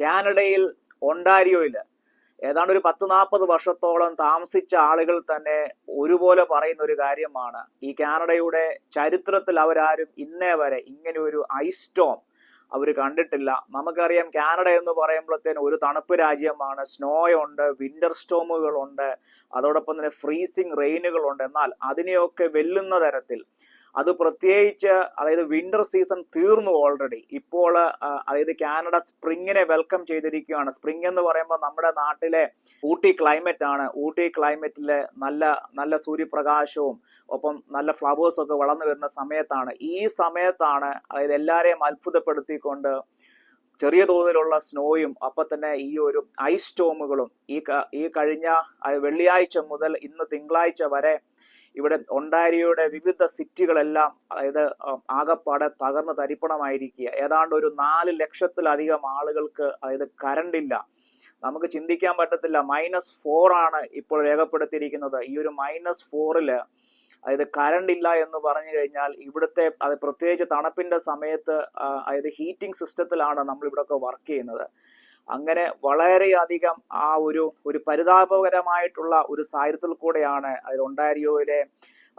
കാനഡയിൽ ഒണ്ടാരിയോയിൽ. ഏതാണ്ട് ഒരു പത്ത് നാൽപ്പത് വർഷത്തോളം താമസിച്ച ആളുകൾ തന്നെ ഒരുപോലെ പറയുന്ന ഒരു കാര്യമാണ്. ഈ കാനഡയുടെ ചരിത്രത്തിൽ അവരാരും ഇന്നേ വരെ ഇങ്ങനെ ഒരു ഐസ്റ്റോം അവർ കണ്ടിട്ടില്ല. നമുക്കറിയാം കാനഡ എന്ന് പറയുമ്പോഴത്തേന് ഒരു തണുപ്പ് രാജ്യമാണ്. സ്നോ ഉണ്ട് വിന്റർ സ്റ്റോമുകളുണ്ട് അതോടൊപ്പം തന്നെ ഫ്രീസിങ് റെയിനുകളുണ്ട്. എന്നാൽ അതിനെയൊക്കെ വെല്ലുന്ന തരത്തിൽ അത് പ്രത്യേകിച്ച് അതായത് വിന്റർ സീസൺ തീർന്നു ഓൾറെഡി ഇപ്പോൾ അതായത് കാനഡ സ്പ്രിങ്ങിനെ വെൽക്കം ചെയ്തിരിക്കുകയാണ്. സ്പ്രിംഗ് എന്ന് പറയുമ്പോൾ നമ്മുടെ നാട്ടിലെ ഊട്ടി ക്ലൈമറ്റ് ആണ്. ഊട്ടി ക്ലൈമറ്റിലെ നല്ല നല്ല സൂര്യപ്രകാശവും ഒപ്പം നല്ല ഫ്ലവേഴ്സും ഒക്കെ വളർന്നു വരുന്ന സമയത്താണ്. ഈ സമയത്താണ് അതായത് എല്ലാവരെയും അത്ഭുതപ്പെടുത്തിക്കൊണ്ട് ചെറിയ തോതിലുള്ള സ്നോയും അപ്പൊ തന്നെ ഈ ഒരു ഐസ് സ്റ്റോമുകളും ഈ ഈ കഴിഞ്ഞ വെള്ളിയാഴ്ച മുതൽ ഇന്ന് തിങ്കളാഴ്ച വരെ ഇവിടെ ഒണ്ടാരിയോയുടെ വിവിധ സിറ്റികളെല്ലാം അതായത് ആകപ്പാടെ തകർന്ന് തരിപ്പണമായിരിക്കുക. ഏതാണ്ട് ഒരു നാല് ലക്ഷത്തിലധികം ആളുകൾക്ക് അതായത് കറണ്ട് ഇല്ല നമുക്ക് ചിന്തിക്കാൻ പറ്റത്തില്ല മൈനസ് ഫോർ ആണ് ഇപ്പോൾ രേഖപ്പെടുത്തിയിരിക്കുന്നത്. ഈ ഒരു മൈനസ് ഫോറിൽ അതായത് കറണ്ട് ഇല്ല എന്ന് പറഞ്ഞു കഴിഞ്ഞാൽ ഇവിടുത്തെ അത് പ്രത്യേകിച്ച് തണുപ്പിന്റെ സമയത്ത് അതായത് ഹീറ്റിംഗ് സിസ്റ്റത്തിലാണ് നമ്മൾ ഇവിടെയൊക്കെ വർക്ക് ചെയ്യുന്നത്. അങ്ങനെ വളരെയധികം ആ ഒരു ഒരു പരിതാപകരമായിട്ടുള്ള ഒരു സാഹചര്യത്തിൽ കൂടെയാണ് അതായത് ഒണ്ടാരിയോയിലെ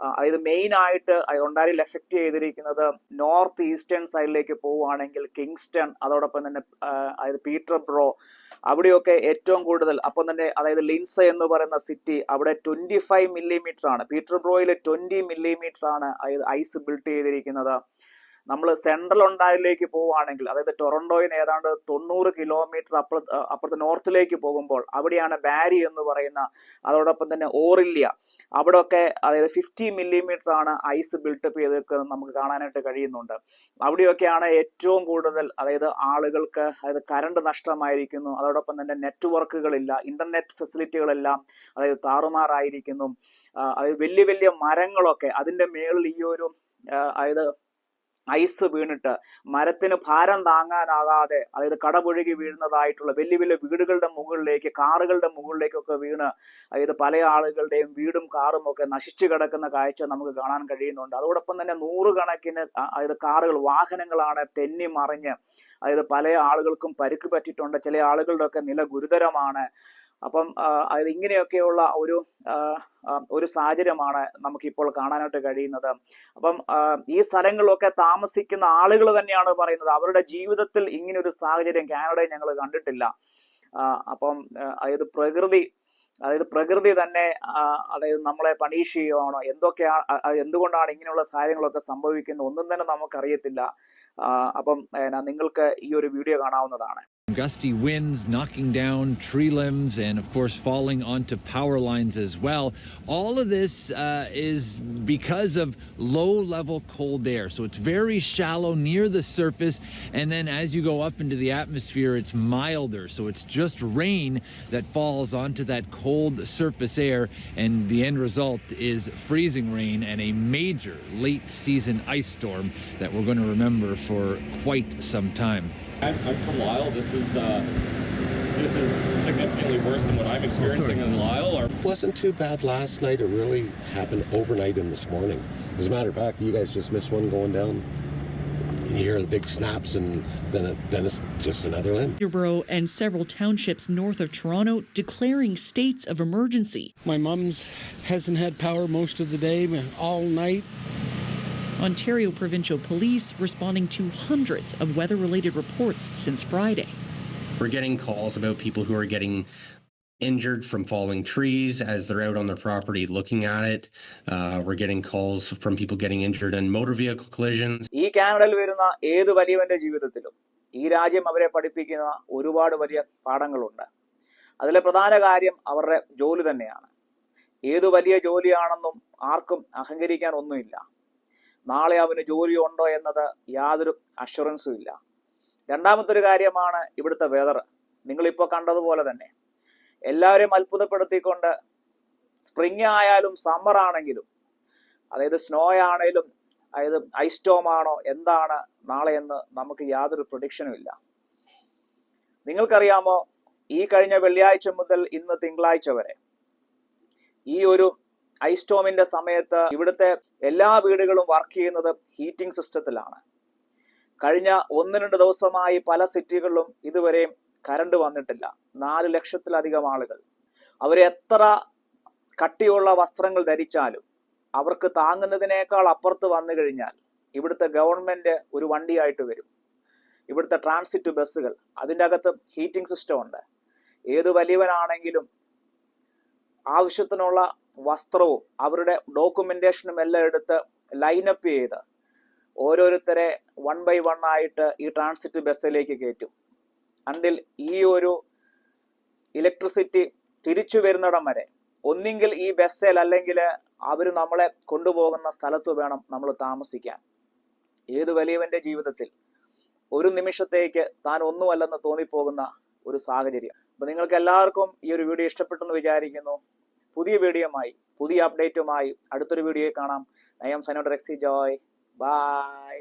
അതായത് മെയിൻ ആയിട്ട് ഒണ്ടാരിയിൽ എഫക്ട് ചെയ്തിരിക്കുന്നത് നോർത്ത് ഈസ്റ്റേൺ സൈഡിലേക്ക് പോവുകയാണെങ്കിൽ കിങ്സ്റ്റൺ അതോടൊപ്പം തന്നെ അതായത് പീറ്റർ ബ്രോ അവിടെയൊക്കെ ഏറ്റവും കൂടുതൽ അപ്പം തന്നെ അതായത് ലിൻസ എന്ന് പറയുന്ന സിറ്റി അവിടെ ട്വന്റി ഫൈവ് മില്ലിമീറ്റർ ആണ്. പീറ്റർ ബ്രോയിൽ ട്വന്റി മില്ലിമീറ്റർ ആണ് അതായത് ഐസ് ബിൽഡ് ചെയ്തിരിക്കുന്നത്. നമ്മൾ സെൻട്രൽ ഒണ്ടാരിലേക്ക് പോവുകയാണെങ്കിൽ അതായത് ടൊറന്റോയിൽ നിന്ന് ഏതാണ്ട് തൊണ്ണൂറ് കിലോമീറ്റർ അപ്പുറത്ത് അപ്പുറത്ത് നോർത്തിലേക്ക് പോകുമ്പോൾ അവിടെയാണ് ബാരി എന്ന് പറയുന്ന അതോടൊപ്പം തന്നെ ഓറില്യ അവിടെയൊക്കെ അതായത് ഫിഫ്റ്റി മില്ലിമീറ്റർ ആണ് ഐസ് ബിൽട്ടപ്പ് ചെയ്തേക്കുന്നത് നമുക്ക് കാണാനായിട്ട് കഴിയുന്നുണ്ട്. അവിടെയൊക്കെയാണ് ഏറ്റവും കൂടുതൽ അതായത് ആളുകൾക്ക് അതായത് കറണ്ട് നഷ്ടമായിരിക്കുന്നു. അതോടൊപ്പം തന്നെ നെറ്റ്വർക്കുകളില്ല ഇന്റർനെറ്റ് ഫെസിലിറ്റികളെല്ലാം അതായത് താറുമാറായിരിക്കുന്നു. അതായത് വലിയ വലിയ മരങ്ങളൊക്കെ അതിന്റെ മേളിൽ ഈ ഒരു അതായത് ഐസ് വീണിട്ട് മരത്തിന് ഭാരം താങ്ങാനാകാതെ അതായത് കടപുഴകി വീഴുന്നതായിട്ടുള്ള വലിയ വലിയ വീടുകളുടെ മുകളിലേക്ക് കാറുകളുടെ മുകളിലേക്കൊക്കെ വീണ് അതായത് പല ആളുകളുടെയും വീടും കാറും ഒക്കെ നശിച്ചു കിടക്കുന്ന കാഴ്ച നമുക്ക് കാണാൻ കഴിയുന്നുണ്ട്. അതോടൊപ്പം തന്നെ നൂറുകണക്കിന് അതായത് കാറുകൾ വാഹനങ്ങളാണ് തെന്നി മറിഞ്ഞ് അതായത് പല ആളുകൾക്കും പരിക്ക് പറ്റിയിട്ടുണ്ട്. ചില ആളുകളുടെ ഒക്കെ നില ഗുരുതരമാണ്. അപ്പം ഇങ്ങനെയൊക്കെയുള്ള ഒരു ഒരു സാഹചര്യമാണ് നമുക്കിപ്പോൾ കാണാനായിട്ട് കഴിയുന്നത്. അപ്പം ഈ സ്ഥലങ്ങളിലൊക്കെ താമസിക്കുന്ന ആളുകൾ തന്നെയാണ് പറയുന്നത്. അവരുടെ ജീവിതത്തിൽ ഇങ്ങനെ ഒരു സാഹചര്യം കാനഡയിൽ ഞങ്ങൾ കണ്ടിട്ടില്ല. അപ്പം അതായത് പ്രകൃതി അതായത് പ്രകൃതി തന്നെ അതായത് നമ്മളെ പണീഷ് ചെയ്യുവാണോ? എന്തൊക്കെയാണ് എന്തുകൊണ്ടാണ് ഇങ്ങനെയുള്ള സാഹചര്യങ്ങളൊക്കെ സംഭവിക്കുന്നത്? ഒന്നും തന്നെ നമുക്കറിയത്തില്ല. അപ്പം നിങ്ങൾക്ക് ഈ ഒരു വീഡിയോ കാണാവുന്നതാണ്. Gusty winds knocking down tree limbs and, of course, falling onto power lines as well. All of this uh, is because of low level cold air. So it's very shallow near the surface. And then as you go up into the atmosphere, it's milder. So it's just rain that falls onto that cold surface air. And the end result is freezing rain and a major late season ice storm that we're going to remember for quite some time. I'm, I'm from Lyle. This is uh, this is significantly worse than what I'm experiencing in Lyle. Our wasn't too bad last night. It really happened overnight and this morning. As a matter of fact, you guys just missed one going down. You hear the big snaps, and then it, then it's just another limb. Peterborough and several townships north of Toronto declaring states of emergency. My mom's hasn't had power most of the day, all night. Ontario Provincial Police responding to hundreds of weather related reports since Friday. We're getting calls about people who are getting injured from falling trees as they're out on their property looking at it. Uh, we're getting calls from people getting injured in motor vehicle collisions. ഈ കാനഡയിൽ വരുന്ന ഏത് വലിയവന്റെ ജീവിതത്തിലും ഈ രാജ്യം അവരെ പഠിപ്പിക്കുന്ന ഒരുപാട് വലിയ പാഠങ്ങളുണ്ട് അതിലെ പ്രധാന കാര്യം അവരുടെ ജോലി തന്നെയാണ് ഏതു വലിയ ജോലിയാണെന്നും ആർക്കും അഹങ്കരിക്കാൻ ഒന്നുമില്ല നാളെ അവന് ജോലി ഉണ്ടോ എന്നത് യാതൊരു അഷുറൻസും ഇല്ല. രണ്ടാമത്തെ ഒരു കാര്യമാണ് ഇവിടുത്തെ വെതർ നിങ്ങളിപ്പോൾ കണ്ടതുപോലെ തന്നെ. എല്ലാവരെയും അത്ഭുതപ്പെടുത്തിക്കൊണ്ട് സ്പ്രിങ് ആയാലും സമ്മർ ആണെങ്കിലും അതായത് സ്നോ ആണെങ്കിലും അതായത് ഐസ്റ്റോം ആണോ എന്താണ് നാളെ എന്ന് നമുക്ക് യാതൊരു പ്രൊഡിക്ഷനും ഇല്ല. നിങ്ങൾക്കറിയാമോ ഈ കഴിഞ്ഞ വെള്ളിയാഴ്ച മുതൽ ഇന്ന് തിങ്കളാഴ്ച വരെ ഈ ഒരു ഐസ്റ്റോമിന്റെ സമയത്ത് ഇവിടുത്തെ എല്ലാ വീടുകളും വർക്ക് ചെയ്യുന്നത് ഹീറ്റിംഗ് സിസ്റ്റത്തിലാണ് കഴിഞ്ഞ ഒന്ന് രണ്ട് ദിവസമായി പല സിറ്റികളിലും ഇതുവരെയും കരണ്ട് വന്നിട്ടില്ല. നാല് ലക്ഷത്തിലധികം ആളുകൾ. അവർ എത്ര കട്ടിയുള്ള വസ്ത്രങ്ങൾ ധരിച്ചാലും അവർക്ക് താങ്ങുന്നതിനേക്കാൾ അപ്പുറത്ത് വന്നു കഴിഞ്ഞാൽ ഇവിടുത്തെ ഗവൺമെന്റ് ഒരു വണ്ടിയായിട്ട് വരും. ഇവിടുത്തെ ട്രാൻസിറ്റ് ബസ്സുകൾ അതിന്റെ അകത്ത് ഹീറ്റിംഗ് സിസ്റ്റം ഉണ്ട്. ഏത് വലിയവനാണെങ്കിലും ആവശ്യത്തിനുള്ള വസ്ത്രവും അവരുടെ ഡോക്യുമെന്റേഷനും എല്ലാം എടുത്ത് ലൈനപ്പ് ചെയ്ത് ഓരോരുത്തരെ വൺ ബൈ വൺ ആയിട്ട് ഈ ട്രാൻസിറ്റ് ബസ്സിലേക്ക് കയറ്റും. അണ്ടിൽ ഈ ഒരു ഇലക്ട്രിസിറ്റി തിരിച്ചു വരുന്നിടം വരെ. ഒന്നെങ്കിൽ ഈ ബസ്സിൽ അല്ലെങ്കിൽ അവർ നമ്മളെ കൊണ്ടുപോകുന്ന സ്ഥലത്ത് വേണം നമ്മൾ താമസിക്കാൻ. ഏത് വലിയവന്റെ ജീവിതത്തിൽ? ഒരു നിമിഷത്തേക്ക് താൻ ഒന്നുമല്ലെന്ന് തോന്നിപ്പോകുന്ന ഒരു സാഹചര്യം. അപ്പൊ നിങ്ങൾക്ക് എല്ലാവർക്കും ഈ ഒരു വീഡിയോ ഇഷ്ടപ്പെട്ടെന്ന് വിചാരിക്കുന്നു. പുതിയ വീഡിയോമായി പുതിയ അപ്ഡേറ്റുമായി അടുത്തൊരു വീഡിയോയിൽ കാണാം. ഐ എം സൈനോട്ട് റെക്സി ജോയ് ബൈ